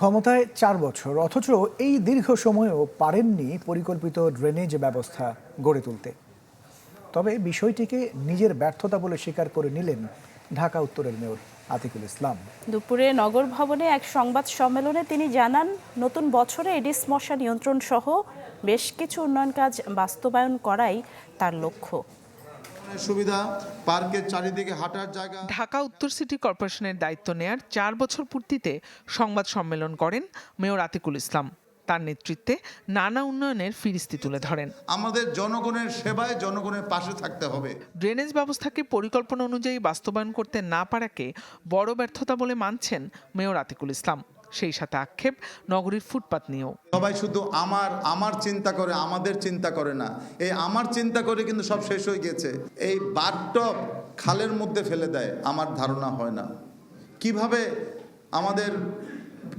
ক্ষমতায় চার বছর, অথচ এই দীর্ঘ সময়েও পারেননি পরিকল্পিত ড্রেনেজ ব্যবস্থা গড়ে তুলতে। তবে বিষয়টিকে নিজের ব্যর্থতা বলে স্বীকার করে নিলেন ঢাকা উত্তরের মেয়র আতিকুল ইসলাম। দুপুরে নগর ভবনে এক সংবাদ সম্মেলনে তিনি জানান, নতুন বছরে এডিস মশা নিয়ন্ত্রণ সহ বেশ কিছু উন্নয়ন কাজ বাস্তবায়ন করাই তার লক্ষ্য। সুবিধা পার্কের চারিদিকে হাঁটার জায়গা। ঢাকা উত্তর সিটি কর্পোরেশনের দায়িত্ব নেয়ার চার বছর পূর্তিতে সংবাদ সম্মেলন করেন মেয়র আতিকুল ইসলাম। তার নেতৃত্বে নানা উন্নয়নের ফিরিস্তি তুলে ধরেন। আমাদের জনগণের সেবায় জনগণের পাশে থাকতে হবে। ড্রেনেজ ব্যবস্থাকে পরিকল্পনা অনুযায়ী বাস্তবায়ন করতে না পারাকে বড় ব্যর্থতা বলে মানছেন মেয়র আতিকুল ইসলাম। সেই সাথে আক্ষেপ নগরীর ফুটপাত নিয়েও। সবাই শুধু আমার আমার চিন্তা করে আমাদের চিন্তা করে না। এই আমার চিন্তা করে কিন্তু সব শেষ হয়ে গেছে। এই বাথটব খালের মধ্যে ফেলে দেয় আমার ধারণা হয় না। কীভাবে আমাদের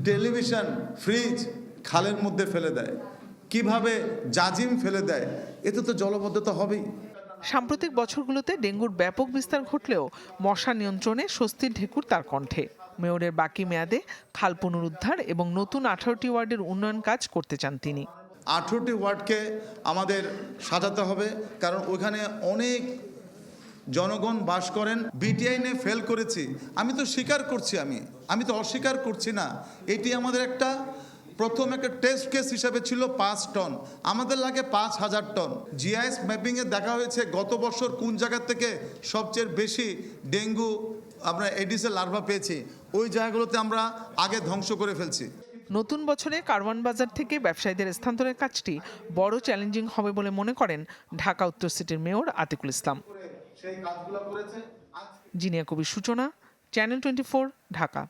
টেলিভিশন ফ্রিজ খালের মধ্যে ফেলে দেয়? কীভাবে জাজিম ফেলে দেয়? এতে তো জলবদ্ধতা হবেই। সাম্প্রতিক বছরগুলোতে ডেঙ্গুর ব্যাপক বিস্তার ঘটলেও মশা নিয়ন্ত্রণে স্বস্তির ঢেকুর তার কণ্ঠে। মেয়রের বাকি মেয়াদে খাল পুনরুদ্ধার এবং নতুন আঠারোটি ওয়ার্ডের উন্নয়ন কাজ করতে চান তিনি। আঠেরোটি ওয়ার্ডকে আমাদের সাজাতে হবে, কারণ ওইখানে অনেক জনগণ বাস করেন। বিটিআইনে ফেল করেছি। আমি তো স্বীকার করছি আমি। আমি তো অস্বীকার করছি না। এটি আমাদের একটা প্রথম একটা টেস্ট কেস হিসাবে ছিল পাঁচ টন। আমাদের লাগে পাঁচ হাজার টন। জিআইএস ম্যাপিংয়ে দেখা হয়েছে গত বছর কোন জায়গার থেকে সবচেয়ে বেশি ডেঙ্গু আমরা এডিসের লার্ভা পেয়েছি। ওই জায়গাগুলোতে আমরা আগে ধ্বংস করে ফেলছি। নতুন বছরে কারওয়ান বাজার থেকে ব্যবসায়ীদের স্থানান্তরের কাজটি বড় চ্যালেঞ্জিং হবে বলে মনে করেন ঢাকা উত্তর সিটির mayor Atiqul Islam. Zinia Kabir Suchona channel twenty Dhaka.